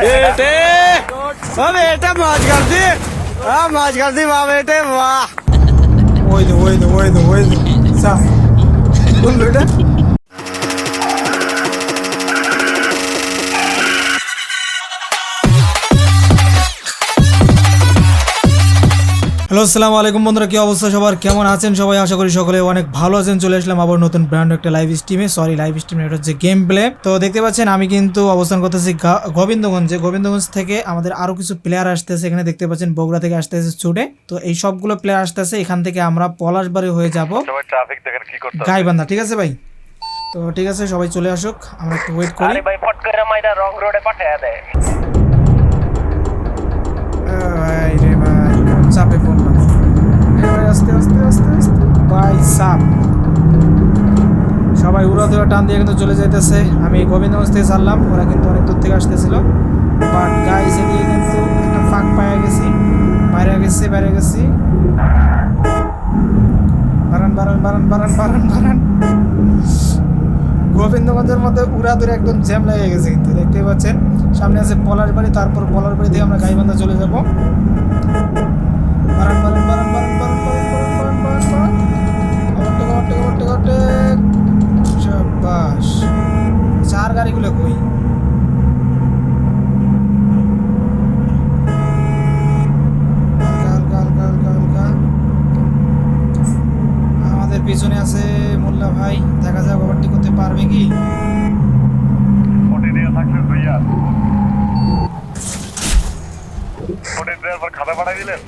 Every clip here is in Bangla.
બેટે! વાહ બેટે, મોજ કરતી? હા, મોજ કરતી, વાહ બેટે, વાહ. ઓય દો ઓય દો ઓય દો ઓય દો. સા. બોલ બેટા. হ্যালো আসসালামু আলাইকুম বন্ধুরা কি অবস্থা সবার? কেমন আছেন সবাই? আশা করি সকলে অনেক ভালো আছেন। চলে আসলাম আবার নতুন ব্র্যান্ড একটা লাইভ স্ট্রিমে সরি লাইভ স্ট্রিমে এটা হচ্ছে গেম প্লে তো দেখতে পাচ্ছেন আমি কিন্তু অবস্থান করতেছি গোবিন্দগঞ্জে। গোবিন্দগঞ্জ থেকে আমাদের আরও কিছু প্লেয়ার আসতেছে। এখানে দেখতে পাচ্ছেন বগুড়া থেকে আসতেছে ছুটে তো এই সবগুলো প্লেয়ার আসতেছে। এখান থেকে আমরা পলাশবাড়ি হয়ে যাব। গাইবান্ধা ঠিক আছে ভাই? তো ঠিক আছে সবাই চলে আসুক। আমরা একটু ওয়েট করি। ভাই ফট করে মাইরা রং রোডে পাঠায় দেয় সাপ। সবাই উড়া ধরা টান দিয়ে কিন্তু চলে যাইতেছে। আমি গোবিন্দগঞ্জ থেকে ছাড়লাম, ওরা কিন্তু অনেক দূর থেকে আসতেছিল। বাট গাইস এদিকে কিন্তু একটা ফাঁক পায়ে গেছি, বাইরে গেছি বাইরে গেছি। বারান বারান বারান বারান বারান বারান। গোবিন্দগঞ্জের মধ্যে উড়া ধরে একদম জ্যাম লেগে গেছে কিন্তু, দেখতেই পাচ্ছেন। সামনে আছে পলাশ বাড়ি, তারপর পলাশ বাড়ি থেকে আমরা গাইবান্ধা চলে যাব। বারান বারান বারান অটেক ঘটে অটেক বাস চার গাড়িগুলো কই? আমাদের পিছনে আছে মোল্লা ভাই। দেখা যাক ওভারটি করতে পারবে কি? খাতা পাঠাই দিলেন?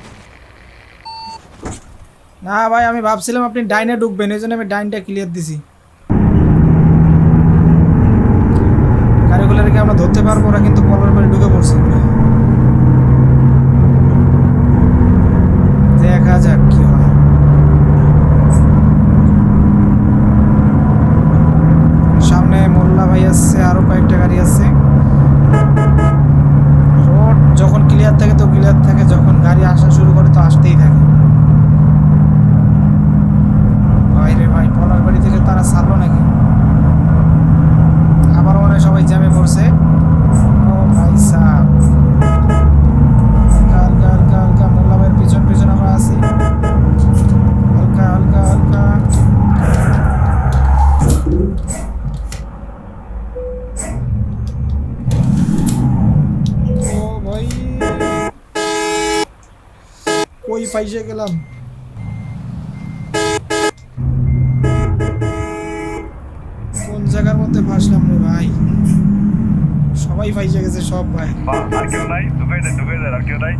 না ভাই, আমি ভাবছিলাম আপনি ডাইনে ঢুকবেন, এই জন্য আমি ডাইনটা ক্লিয়ার দিছি। গাড়িগুলোকে আমরা ধরতে পারব ওরা কিন্তু পরের পরে ঢুকে পড়ছে দেখা যাক কি হয় সামনে মোল্লা ভাই আসছে আরও কয়েকটা গাড়ি আছে রোড যখন ক্লিয়ার থাকে তো ক্লিয়ার থাকে যখন গাড়ি আসা শুরু করে তো আসতেই থাকে ভাই রে ভাই পলার বাড়ি থেকে তারা ছাড়লো নাকি আবার মনে হয় সবাই জ্যামে পড়ছে ও ভাই সাহ হালকা হালকা হালকা হালকা মোল্লা ভাইয়ের পিছন পিছন আমরা আছি হালকা হালকা হালকা ও ভাই কই পাইসে গেলাম। কোন জায়গার মধ্যে ফাঁসলাম রে ভাই? সবাই ফাইসে গেছে সব ভাই। আর কেউ নাই? ঢুকাই দেন আর কেউ নাই?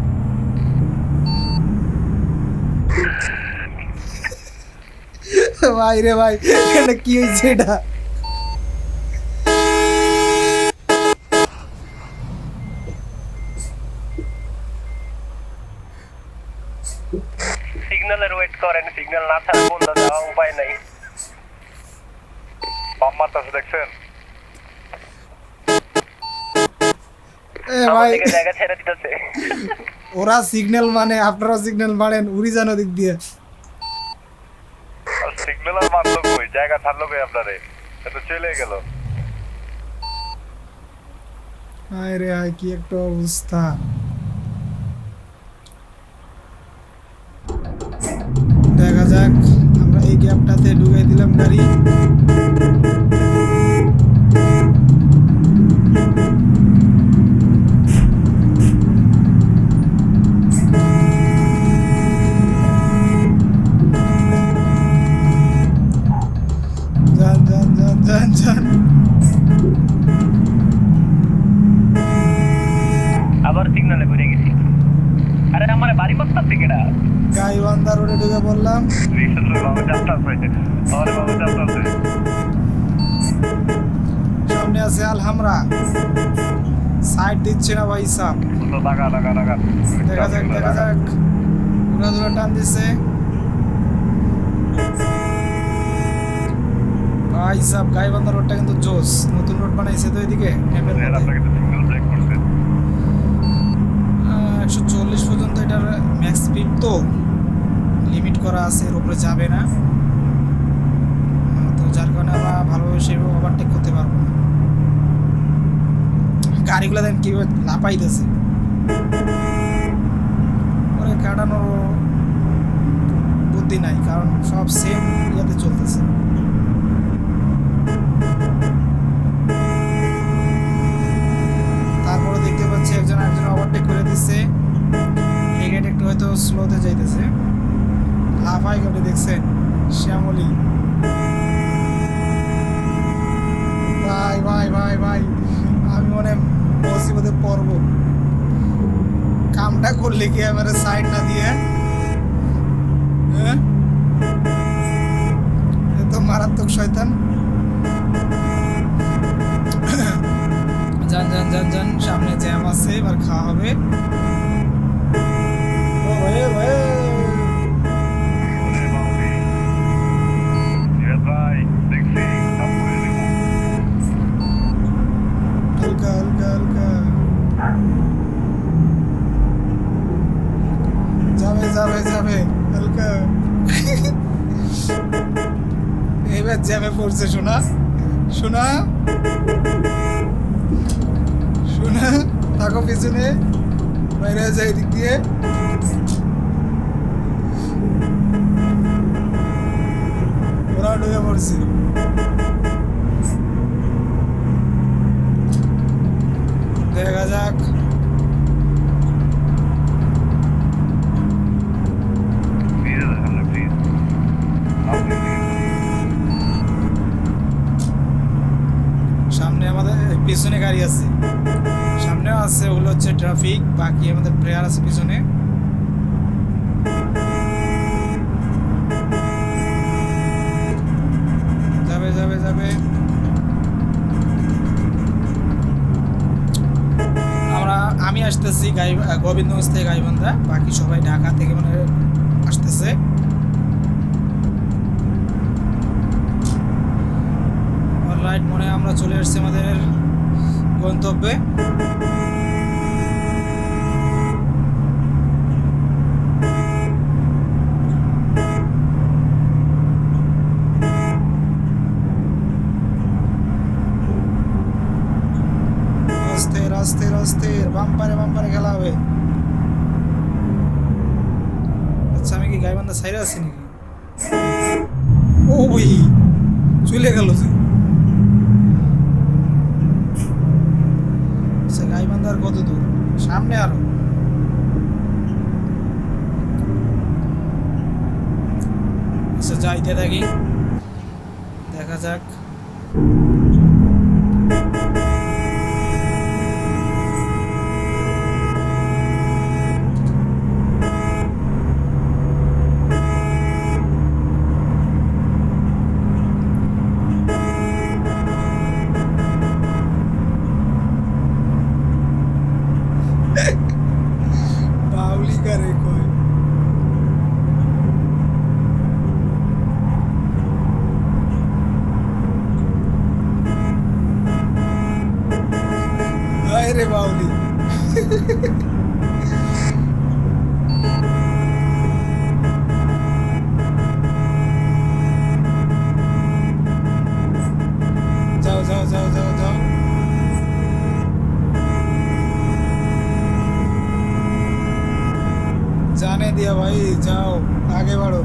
ভাই রে ভাই এটা কি হয়েছে এটা? সিগন্যালের ওয়েট করেন সিগন্যাল না ছাড়া বন্ধ দেওয়া উপায় নাই। বাম মারতাছে দেখছেন? ওরা সিগন্যাল মানে আপনারা সিগন্যাল মারেন উড়ি যান ওদিক দিয়ে। সিগন্যাল আর মারলো কই? জায়গা ছাড়লো কই আপনারে? এ তো চলে গেল। হায় রে হায় কি একটা অবস্থা। গ্যাপটাতে ঢুকাই দিলাম গাড়ি। সামনে আছে আলহামরা। সাইড দিচ্ছে না ভাই লাগা দেখা যাক দেখা যাক। উড়া ধুরা টান দিচ্ছে ভাই সাহ গাইবান্ধা রোডটা কিন্তু জোস। নতুন রোড বানাইছে তো এদিকে একশো চল্লিশ পর্যন্ত এটার ম্যাক্স স্পিড তো। লিমিট করা আছে, এর উপরে যাবে না আহ, তো যার কারণে আমরা ভালোভাবে সেভাবে ওভারটেক করতে পারব না। গাড়িগুলো দেন কীভাবে লাপাইতেছে ওরে কাটানোর বুদ্ধি নাই, কারণ সব সেম ইয়াতে চলতেছে। তারপরে দেখতে পাচ্ছি একজন একজন ওভারটেক করে দিচ্ছে এই একটু হয়তো স্লোতে যাইতেছে। লাফাই গাড়ি দেখছেন, শ্যামলি ভাই ভাই ভাই ভাই, আমি মনে মুসিবতে পড়ব। কামটা করলে কি আমার সাইড না দিয়ে? হ্যাঁ? মারাত্মক শয়তান। যান যান যান যান, সামনে জ্যাম আছে, এবার খাওয়া হবে। ও জ্যামে পড়ছে শোনা শোনা শোনা থাকো পিছনে। বাইরে যাই দিক দিয়ে। ওরা পড়ছে। দেখা যাক। পিছনে গাড়ি আছে। সামনেও আছে, ওগুলো হচ্ছে ট্রাফিক বাকি আমাদের প্লেয়ার আছে পিছনে। যাবে যাবে যাবে। আমরা, আমি আসতেছি গাই গোবিন্দগঞ্জ থেকে গাইবান্ধা, বাকি সবাই ঢাকা থেকে মানে আসতেছে। রাইট মনে আমরা চলে এসেছি আমাদের গন্তব্যে? আস্তে আস্তে আস্তে বাম্পারে বাম্পারে খেলা হবে। আচ্ছা আমি কি গাইবান্ধা সাইডে আছি নাকি? ও ওই চলে গেল যে। আচ্ছা আর কত দূর? সামনে আরও। আচ্ছা যাইতে থাকি। দেখা যাক। दिया भाई जाओ आगे बढ़ो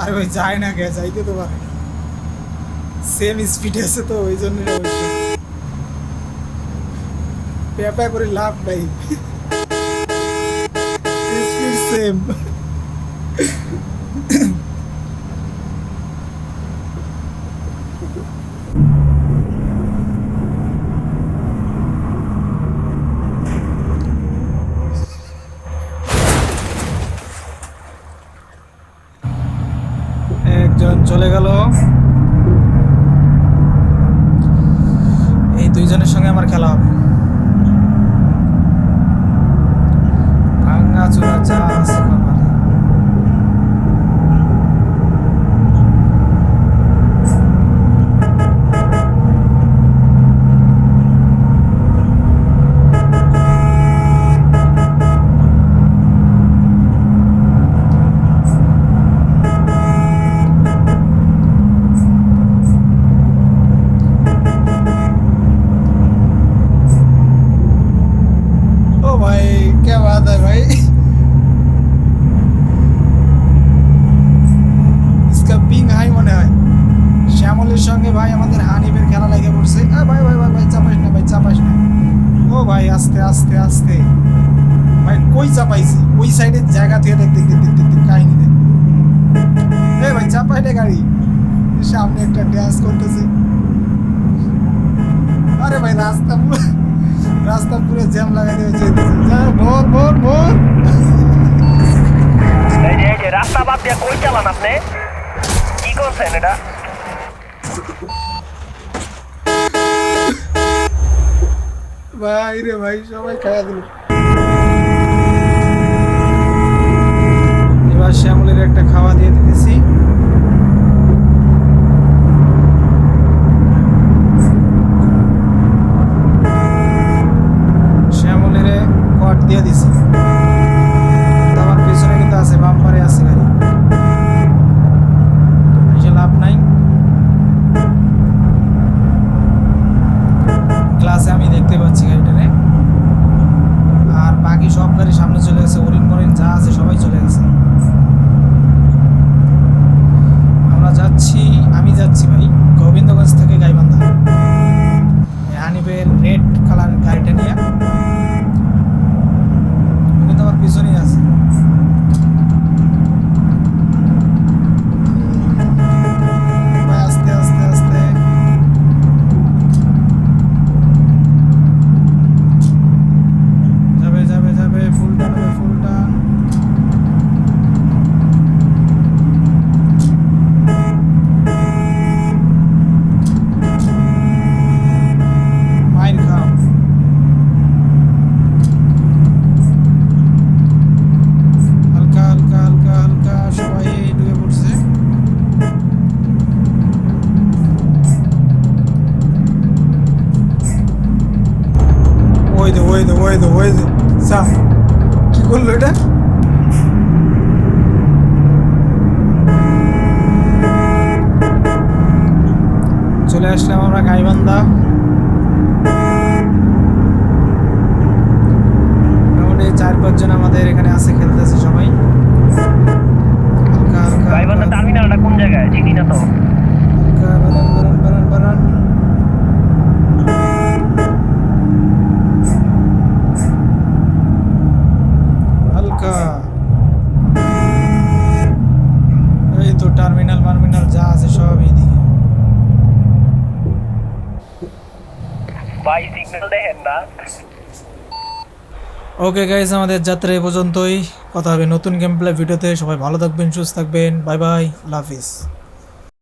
আরে ভাই যায় না কে যাইতে তো পারে সেম স্পিড আছে তো ওই জন্য পেপা করে লাভ নাই স্পিড সেম একজন চলে গেল। এই দুইজনের সঙ্গে আমার খেলা হবে। ভাঙ্গা চূড়া আছে কপালে। ভাই আস্তে আস্তে আস্তে। ভাই, কই চাপাইছি? ওই সাইডের জায়গা থেকে দেখ দেখ দেখ দেখ দেখ কাহিনী দেখ। এ ভাই চাপাই রে গাড়ি সামনে একটা ড্যান্স করতেছে। আরে ভাই, রাস্তা পুরো রাস্তা পুরো জ্যাম লাগাই দিয়ে যেতেছে ভোর ভোর ভোর। এই রাস্তা বাদ দিয়ে কই চালান আপনি? কি করছেন এটা? ভাই রে ভাই সবাই খাইয়া দিল। এবার শ্যামলের একটা খাওয়া দিয়ে দিতেছি। কালার গাড়িটা নিয়ে। আসলাম আমরা গাইবান্ধা মোটামুটি চার পাঁচজন আমাদের এখানে আছে খেলতেছে সবাই হালকা হালকা গাইবান্ধা হালকা টার্মিনালটা কোন জায়গায় চিনি না তো হালকা বারান বারান বারান বারান হালকা এই তো টার্মিনাল মার্মিনাল যা আছে সব এইদিকে ভাই সিগন্যাল দেখেন না ওকে গাইজ আমাদের যাত্রা এ পর্যন্তই। কথা হবে নতুন গেম প্লে ভিডিওতে। সবাই ভালো থাকবেন, সুস্থ থাকবেন। বাই বাই আল্লাহ হাফিজ।